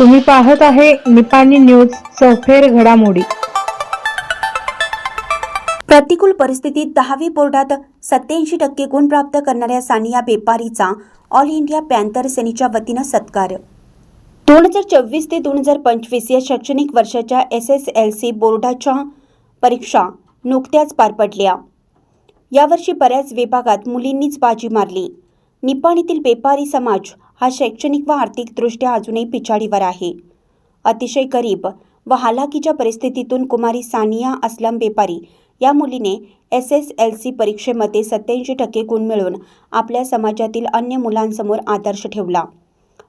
तुम्ही पाहत आहे निपाणी न्यूज चौफेर घडामोडी. प्रतिकूल परिस्थितीत दहावी बोर्डात सत्याऐंशी टक्के गुण प्राप्त करणाऱ्या सानिया बेपारीचा ऑल इंडिया पॅन्थर सेनेच्या वतीनं सत्कार. दोन हजार चोवीस ते दोन हजार पंचवीस या शैक्षणिक वर्षाच्या एस एस एल सी बोर्डाच्या परीक्षा नुकत्याच पार पडल्या. यावर्षी बऱ्याच विभागात मुलींनीच बाजी मारली. निपाणीतील बेपारी समाज हा शैक्षणिक व आर्थिकदृष्ट्या अजूनही पिछाडीवर आहे. अतिशय गरीब व हालाकीच्या परिस्थितीतून कुमारी सानिया असलम बेपारी या मुलीने एस एस एल सी परीक्षेमध्ये सत्याऐंशी टक्के गुण मिळवून आपल्या समाजातील अन्य मुलांसमोर आदर्श ठेवला.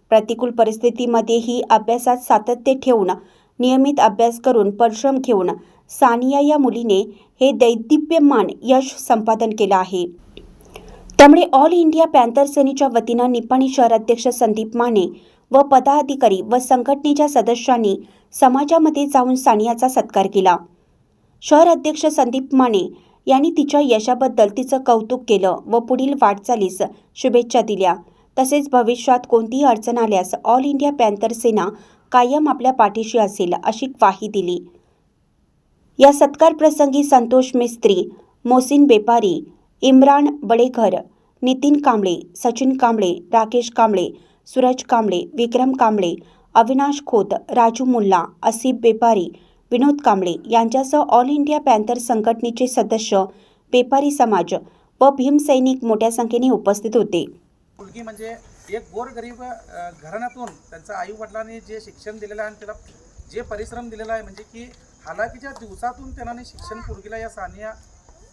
प्रतिकूल परिस्थितीमध्येही अभ्यासात सातत्य ठेवून नियमित अभ्यास करून परिश्रम घेऊन सानिया या मुलीने हे दैदिप्यमान यश संपादन केलं आहे. त्यामुळे ऑल इंडिया पॅन्थर सेनेच्या वतीनं निपाणी शहराध्यक्ष संदीप माने व पदाधिकारी व संघटनेच्या सदस्यांनी समाजामध्ये जाऊन सानियाचा सत्कार केला. शहर अध्यक्ष संदीप माने यांनी तिच्या यशाबद्दल तिचं कौतुक केलं व पुढील वाटचालीस शुभेच्छा दिल्या. तसेच भविष्यात कोणतीही अडचण आल्यास ऑल इंडिया पॅन्थर सेना कायम आपल्या पाठीशी असेल अशी ग्वाही दिली. या सत्कार प्रसंगी संतोष मिस्त्री मोसिन बेपारी इम्रान बडेकर नितीन कांबळे सचिन कांबळे राकेश कांबळे सूरज कांबळे विक्रम कांबळे अविनाश खोत राजू मुल्ला असिफ बेपारी विनोद कांबळे यांच्यासह ऑल इंडिया पॅन्थर संघटनेचे सदस्य बेपारी समाज व भीमसैनिक मोठ्या संख्येने उपस्थित होते. मुलगी म्हणजे एक गोरगरीब घराण्यातून त्यांच्या आई वडिलांनी जे शिक्षण दिलेलं आहे आणि त्याला जे परिश्रम दिलेला आहे म्हणजे की हालाकीच्या दिवसातून त्यांना शिक्षण मुलगीला या सानिया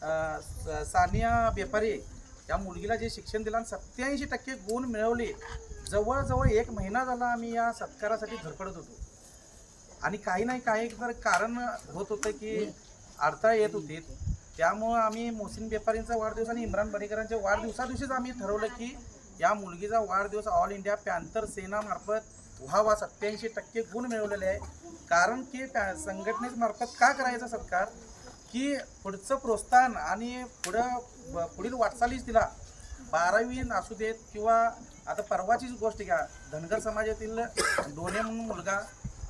सानिया बेपारी या मुलगीला जे शिक्षण दिलं आणि सत्याऐंशी टक्के गुण मिळवले जवळजवळ एक महिना झाला आम्ही या सत्कारासाठी धडपडत होतो. आणि काही नाही काही तर कारण होत होतं की अडथळा येत होते. त्यामुळं आम्ही मोहसिन व्यापारींचा वाढदिवस आणि इम्रान बडेकरांच्या वाढदिवसादिवशीच आम्ही ठरवलं की या मुलगीचा वाढदिवस ऑल इंडिया पॅन्थर सेनामार्फत व्हावा. सत्याऐंशी टक्के गुण मिळवलेले आहे. कारण की संघटनेमार्फत का करायचा सत्कार? की पुढचं प्रोत्साहन आणि पुढं पुढील वाटचालीच तिला बारावी असू देत किंवा आता परवाचीच गोष्ट घ्या. धनगर समाजातील दोन्ही म्हणून मुलगा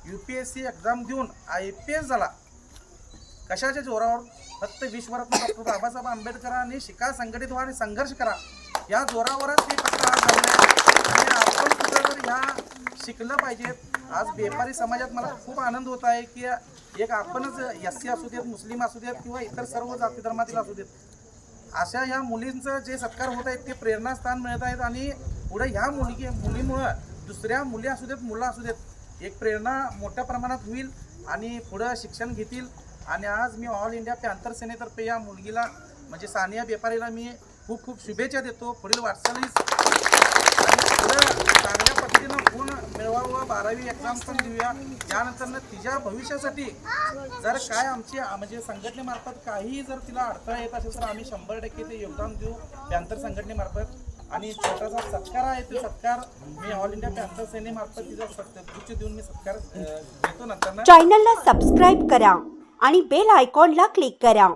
U P S C exam देऊन आय पी एस झाला. कशाच्या जोरावर? फक्त विश्वरत्न डॉक्टर बाबासाहेब आंबेडकरांनी शिका संघटित व्हा आणि संघर्ष करा. या जोरावरच ते आणि आपण कुठं ह्या शिकलं पाहिजे आज बेपारी समाजात मला खूप आनंद होत आहे की एक आपणच एस सी असू देत मुस्लिम असू देत किंवा इतर सर्व जाती धर्मातील असू देत अशा या मुलींचं जे सत्कार होत आहेत ते प्रेरणास्थान मिळत आहेत आणि पुढे ह्या मुलगी मुलीमुळं दुसऱ्या मुली असू देत मुलं असू देत एक प्रेरणा मोठ्या प्रमाणात होईल आणि पुढं शिक्षण घेतील. आणि आज मी ऑल इंडिया पॅन्थर सेनेतर्फे या मुलगीला म्हणजे सानिया बेपारीला मी खूप खूप शुभेच्छा देतो. पुढील वाटचालीस चांगल्या पद्धतीनं गुण मिळवावं बारावी एक्झाम पण देऊया. त्यानंतर तिच्या भविष्यासाठी जर काय आमची म्हणजे संघटनेमार्फत काही जर तिला अडथळा येत असेल तर आम्ही शंभर टक्के ते योगदान देऊ पॅन्थर संघटनेमार्फत. आणि छोटासा सत्कार आहे ते सत्कार मी ऑल इंडिया पॅन्थर सेनेमार्फत तिचा सत्य देऊन मी सत्कार अ, देतो नंतर चॅनलला सबस्क्राईब करा आणि बेल आयकॉनला क्लिक करा.